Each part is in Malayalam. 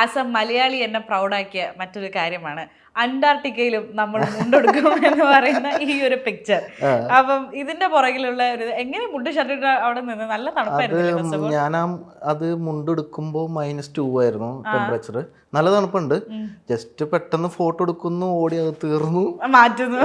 ആസ് എ മലയാളി എന്നെ പ്രൗഡാക്കിയ മറ്റൊരു കാര്യമാണ്. അന്റാർട്ടിക്കയിലും നമ്മൾ മുണ്ടെടുക്കും എന്ന് പറയുന്ന ഈ ഒരു പിക്ചർ അപ്പം ഇതിന്റെ പുറകിലുള്ള ഒരു എങ്ങനെ മുണ്ട് ഷർട്ട് അവിടെ നിന്ന് നല്ല തണുപ്പായിരുന്നു ഞാൻ അത് മുണ്ടെടുക്കുമ്പോൾ മൈനസ് ടു ആയിരുന്നു ടെമ്പറേച്ചർ നല്ല തണുപ്പുണ്ട്. ജസ്റ്റ് പെട്ടെന്ന് ഫോട്ടോ എടുക്കുന്നു ഓടി അത് തീർന്നു. മാറ്റുന്നു.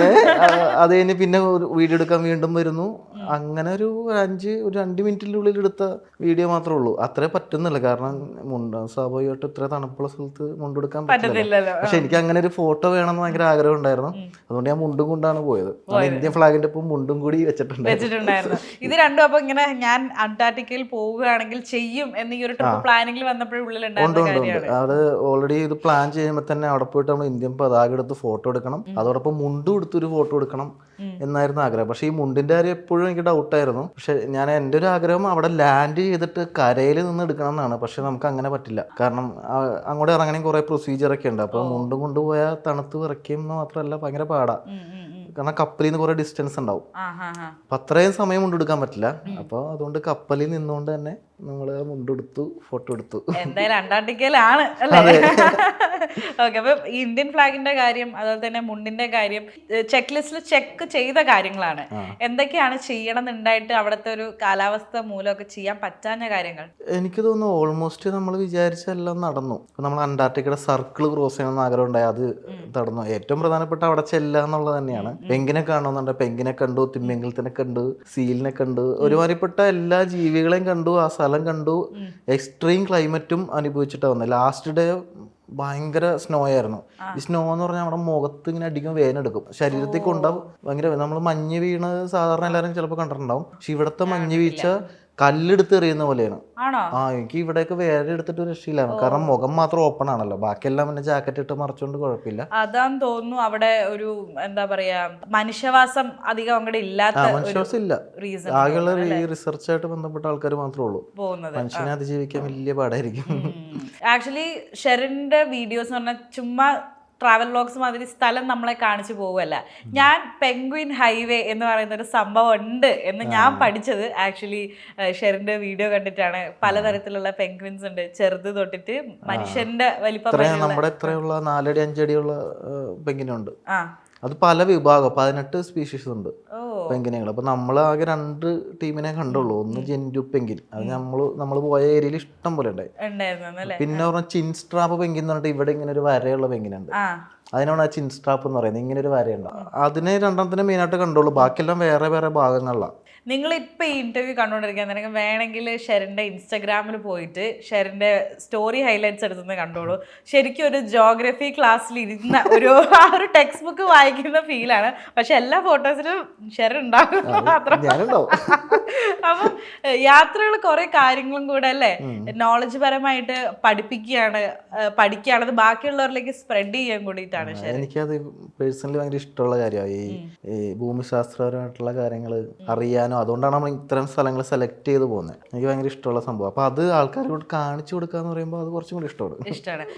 അത് കഴിഞ്ഞ് പിന്നെ വീഡിയോ എടുക്കാൻ വീണ്ടും വരുന്നു. അങ്ങനെ ഒരു അഞ്ച് ഒരു രണ്ട് മിനിറ്റിന്റെ ഉള്ളിൽ എടുത്ത വീഡിയോ മാത്രമേ ഉള്ളൂ. അത്രേ പറ്റുന്നില്ല. കാരണം മുണ്ട സ്വാഭാവികമായിട്ട് ഇത്ര തണുപ്പുള്ള സ്ഥലത്ത് മുണ്ടെടുക്കാൻ പറ്റില്ല പക്ഷെ എനിക്ക് അങ്ങനെ ഒരു ഫോട്ടോ വേണമെന്ന് ഭയങ്കര ആഗ്രഹം ഉണ്ടായിരുന്നു. അതുകൊണ്ട് ഞാൻ മുണ്ടും കൊണ്ടാണ് പോയത്. ഇന്ത്യൻ ഫ്ലാഗിന്റെ ഒപ്പം മുണ്ടും കൂടി വെച്ചിട്ടുണ്ട് വെച്ചിട്ടുണ്ടായിരുന്നു. ഇത് രണ്ടും അപ്പൊ ഇങ്ങനെ ഞാൻ അന്റാർട്ടിക്കയിൽ പോവുകയാണെങ്കിൽ ചെയ്യും എന്ന് ഈ ഒരു ട്രിപ്പ് പ്ലാനിങ്ങിൽ വന്നപ്പോഴും അത് ഓൾറെഡി ഇത് പ്ലാൻ ചെയ്യുമ്പോൾ തന്നെ അവിടെ പോയിട്ട് നമ്മൾ ഇന്ത്യൻ പതാക എടുത്ത് ഫോട്ടോ എടുക്കണം. അതോടൊപ്പം മുണ്ടും എടുത്തൊരു ഫോട്ടോ എടുക്കണം. എന്നായിരുന്നു ആഗ്രഹം. പക്ഷേ ഈ മുണ്ടിന്റെ കാര്യം എപ്പോഴും എനിക്ക് ഡൗട്ടായിരുന്നു പക്ഷെ ഞാൻ എന്റെ ഒരു ആഗ്രഹം അവിടെ ലാൻഡ് ചെയ്തിട്ട് കരയിൽ നിന്ന് എടുക്കണം എന്നാണ് പക്ഷെ നമുക്ക് അങ്ങനെ പറ്റില്ല. കാരണം അങ്ങോട്ട് ഇറങ്ങണമെങ്കിൽ കുറേ പ്രൊസീജിയർ ഒക്കെ ഉണ്ട്. അപ്പോൾ മുണ്ടും കൊണ്ടുപോയാൽ തണുത്ത് വിറയ്ക്കും എന്ന് മാത്രമല്ല ഭയങ്കര പാടാ. കാരണം കപ്പലിൽ നിന്ന് കുറെ ഡിസ്റ്റൻസ് ഉണ്ടാവും. അപ്പൊ അത്രയും സമയം മുണ്ടെടുക്കാൻ പറ്റില്ല. അപ്പൊ അതുകൊണ്ട് കപ്പലിൽ നിന്നുകൊണ്ട് തന്നെ നമ്മൾ മുണ്ടെടുത്തു ഫോട്ടോ എടുത്തു. എന്തായാലും അന്റാർട്ടിക്കയിലാണ് അല്ലേ? ഓക്കെ അപ്പൊ ഇന്ത്യൻ ഫ്ലാഗിന്റെ കാര്യം അതുപോലെ തന്നെ മുണ്ടിന്റെ കാര്യം ചെക്ക് ലിസ്റ്റിൽ ചെക്ക് ചെയ്ത കാര്യങ്ങളാണ്. എന്തൊക്കെയാണ് ചെയ്യണം എന്നുണ്ടായിട്ട് അവിടുത്തെ ഒരു കാലാവസ്ഥ മൂലമൊക്കെ ചെയ്യാൻ പറ്റാഞ്ഞ കാര്യങ്ങൾ? എനിക്ക് തോന്നുന്നു ഓൾമോസ്റ്റ് നമ്മൾ വിചാരിച്ചെല്ലാം നടന്നു. നമ്മൾ അന്റാർട്ടിക്കയുടെ സർക്കിൾ ക്രോസ് ചെയ്യണമെന്ന് ആഗ്രഹം ഉണ്ടായി. അത് നടന്നു ഏറ്റവും പ്രധാനപ്പെട്ട അവിടെ ചെല്ലുക എന്നുള്ളത് തന്നെയാണ്. പെങ്കിനെ കാണുന്നുണ്ട് പെങ്കിനെ കണ്ടു തിമ്മിങ്കലത്തിനെ കണ്ടു സീലിനെ കണ്ടു. ഒരുമാതിരിപ്പെട്ട എല്ലാ ജീവികളെയും കണ്ടു ആ സ്ഥലം കണ്ടു. എക്സ്ട്രീം ക്ലൈമറ്റും അനുഭവിച്ചിട്ടാണ് വന്നത് ലാസ്റ്റ് ഡേ ഭയങ്കര സ്നോ ആയിരുന്നു. ഈ സ്നോ എന്ന് പറഞ്ഞാൽ നമ്മുടെ മുഖത്ത് ഇങ്ങനെ അടിക്കും വേനെടുക്കും ശരീരത്തിൽ കൊണ്ടാവും. ഭയങ്കര നമ്മൾ മഞ്ഞ് വീണ് സാധാരണ എല്ലാവരും ചിലപ്പോൾ കണ്ടിട്ടുണ്ടാവും. പക്ഷെ ഇവിടുത്തെ മഞ്ഞ് വീഴ്ച കല്ലെടുത്ത് എറിയുന്ന പോലെയാണ്. ആ എനിക്ക് ഇവിടെയൊക്കെ വേറെ എടുത്തിട്ട് ഒരു രക്ഷയില്ലായിരുന്നു കാരണം മുഖം മാത്രം ഓപ്പൺ ആണല്ലോ. ബാക്കിയെല്ലാം പിന്നെ ജാക്കറ്റ് ഇട്ട് മറച്ചുകൊണ്ട് കുഴപ്പമില്ല. അതാന്ന് തോന്നുന്നു അവിടെ ഒരു എന്താ പറയാ മനുഷ്യവാസം അധികം അങ്ങോട്ട് ഇല്ലാത്ത ഒരു മനുഷ്യവാസം ഇല്ല ആകെയുള്ള ഈ റിസർച്ചായിട്ട് ബന്ധപ്പെട്ട ആൾക്കാർ മാത്രമേ ഉള്ളൂ. മനുഷ്യനെ അതിജീവിക്കാൻ വലിയ പാടായിരിക്കും. ആക്ച്വലി ഷെറിന്റെ വീഡിയോസ് എന്ന് പറഞ്ഞാൽ ചുമ്മാ ട്രാവൽ വ്ളോഗ്സ് മാതിരി സ്ഥലം നമ്മളെ കാണിച്ചു പോവുമല്ല ഞാൻ പെൻഗ്വിൻ ഹൈവേ എന്ന് പറയുന്ന ഒരു സംഭവം ഉണ്ട് എന്ന് ഞാൻ പഠിച്ചത്. ആക്ച്വലി ഷെറിന്റെ വീഡിയോ കണ്ടിട്ടാണ്. പലതരത്തിലുള്ള പെൻഗ്വിൻസ് ഉണ്ട്. ചെറുത് തൊട്ടിട്ട് മനുഷ്യന്റെ വലിപ്പം നമ്മുടെ നാലടി അഞ്ചടിയുള്ള പെങ്കിനുണ്ട് ആ. അത് പല വിഭാഗം പതിനെട്ട് സ്പീഷീസ് ഉണ്ട് പെങ്കിനുകൾ അപ്പൊ നമ്മൾ ആകെ രണ്ട് ടീമിനെ കണ്ടുള്ളൂ. ഒന്ന് ജെൻഡു പെങ്കിൻ. അത് നമ്മൾ നമ്മൾ പോയ ഏരിയയിൽ ഇഷ്ടം പോലെ ഉണ്ടായി. പിന്നെ പറഞ്ഞ ചിൻസ്ട്രാപ്പ് പെങ്കിൻ എന്ന് പറഞ്ഞിട്ട് ഇവിടെ ഇങ്ങനെ ഒരു വരയുള്ള പെങ്കിനുണ്ട് അതിനാണ് ആ ചിൻസ്ട്രാപ്പ് എന്ന് പറയുന്നത്. ഇങ്ങനെ ഒരു വരയുണ്ട്. അതിനെ രണ്ടാമത്തിനെ മെയിനായിട്ട് കണ്ടുള്ളൂ. ബാക്കിയെല്ലാം വേറെ വേറെ ഭാഗങ്ങളിലാണ് നിങ്ങൾ ഇപ്പൊ ഈ ഇന്റർവ്യൂ കണ്ടുകൊണ്ടിരിക്കാൻ നിനക്ക് വേണമെങ്കിൽ ഷെറിന്റെ ഇൻസ്റ്റഗ്രാമിൽ പോയിട്ട് ഷെറിന്റെ സ്റ്റോറി ഹൈലൈറ്റ്സ് എടുത്തുനിന്ന് കണ്ടോളൂ. ശരിക്കും ഒരു ജോഗ്രഫി ക്ലാസ്സിൽ ഇരുന്ന ഒരു ആ ഒരു ടെക്സ്റ്റ് ബുക്ക് വായിക്കുന്ന ഫീലാണ് പക്ഷെ എല്ലാ ഫോട്ടോസിലും ഷെർ ഉണ്ടാകും മാത്രം. അപ്പം യാത്രകൾ കുറേ കാര്യങ്ങളും കൂടെ അല്ലേ? നോളജ് പരമായിട്ട് പഠിപ്പിക്കുകയാണ് പഠിക്കുകയാണത് പഠിക്കുകയാണ് അത് ബാക്കിയുള്ളവരിലേക്ക് സ്പ്രെഡ് ചെയ്യാൻ കൂടിയിട്ടാണ് എനിക്കത് പേഴ്സണലി ഭയങ്കര ഇഷ്ടമുള്ള കാര്യമാണ്. ഈ ഭൂമിശാസ്ത്രപരമായിട്ടുള്ള കാര്യങ്ങൾ അറിയാനോ അതുകൊണ്ടാണ് നമ്മൾ ഇത്തരം സ്ഥലങ്ങൾ സെലക്ട് ചെയ്ത് പോകുന്നത്. എനിക്ക് ഭയങ്കര ഇഷ്ടമുള്ള സംഭവം. അപ്പോൾ അത് ആൾക്കാരോട് കാണിച്ചു കൊടുക്കുക എന്ന് പറയുമ്പോൾ അത് കുറച്ചും കൂടി ഇഷ്ടമാണ്. ഇഷ്ടമാണ്.